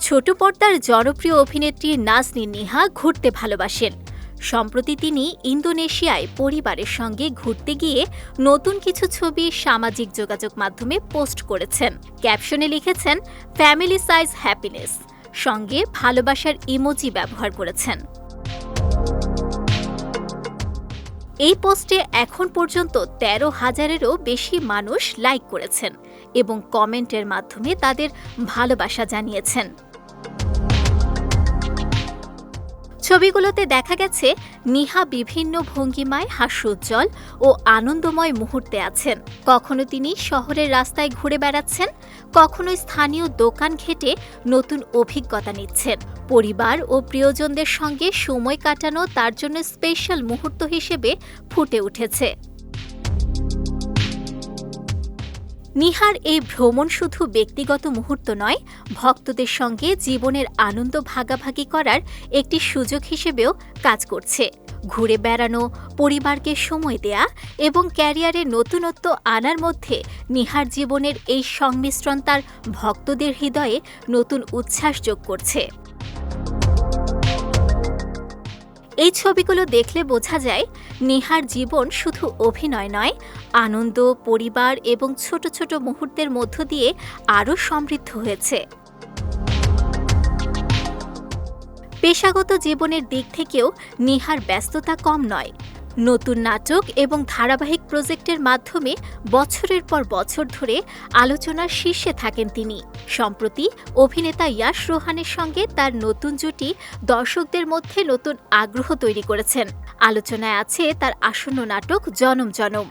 ছোট পর্দার জনপ্রিয় অভিনেত্রী নাজনী নিহা ঘুরতে ভালোবাসেন। সম্প্রতি তিনি ইন্দোনেশিয়ায় পরিবারের সঙ্গে ঘুরতে গিয়ে নতুন কিছু ছবি সামাজিক যোগাযোগ মাধ্যমে পোস্ট করেছেন। ক্যাপশনে লিখেছেন, ফ্যামিলি সাইজ হ্যাপিনেস। সঙ্গে ভালোবাসার ইমোজি ব্যবহার করেছেন। এই পোস্টে এখন পর্যন্ত তেরো হাজারেরও বেশি মানুষ লাইক করেছেন এবং কমেন্টের মাধ্যমে তাদের ভালোবাসা জানিয়েছেন। ছবিগুলোতে দেখা গেছে, নিহা বিভিন্ন ভঙ্গিমায় হাস্যোজ্জ্বল ও আনন্দময় মুহূর্তে আছেন। কখনো তিনি শহরের রাস্তায় ঘুরে বেড়াচ্ছেন, কখনো স্থানীয় দোকান ঘেটে নতুন অভিজ্ঞতা নিচ্ছেন। পরিবার ও প্রিয়জনদের সঙ্গে সময় কাটানো তার জন্য স্পেশাল মুহূর্ত হিসেবে ফুটে উঠেছে। নিহার এই ভ্রমণ শুধু ব্যক্তিগত মুহূর্ত নয়, ভক্তদের সঙ্গে জীবনের আনন্দ ভাগাভাগি করার একটি সুযোগ হিসেবেও কাজ করছে। ঘুরে বেড়ানো, পরিবারকে সময় দেয়া এবং ক্যারিয়ারে নতুনত্ব আনার মধ্যে নিহার জীবনের এই সংমিশ্রণ তার ভক্তদের হৃদয়ে নতুন উচ্ছ্বাস যোগ করছে। এই ছবিগুলো দেখলে বোঝা যায় নেহার জীবন শুধু অভিনয় নয়, আনন্দ, পরিবার এবং ছোট ছোট মুহূর্তের মধ্য দিয়ে আরও সমৃদ্ধ হয়েছে। পেশাগত জীবনের দিক থেকেও নেহার ব্যস্ততা কম নয়। নতুন নাটক এবং ধারাবাহিক প্রজেক্টের মাধ্যমে বছরের পর বছর ধরে আলোচনার শীর্ষে থাকেন তিনি। সম্প্রতি অভিনেতা ইয়াশ রোহানের সঙ্গে তার নতুন জুটি দর্শকদের মধ্যে নতুন আগ্রহ তৈরি করেছেন। আলোচনায় আছে তার আসন্ন নাটক জনম জনম।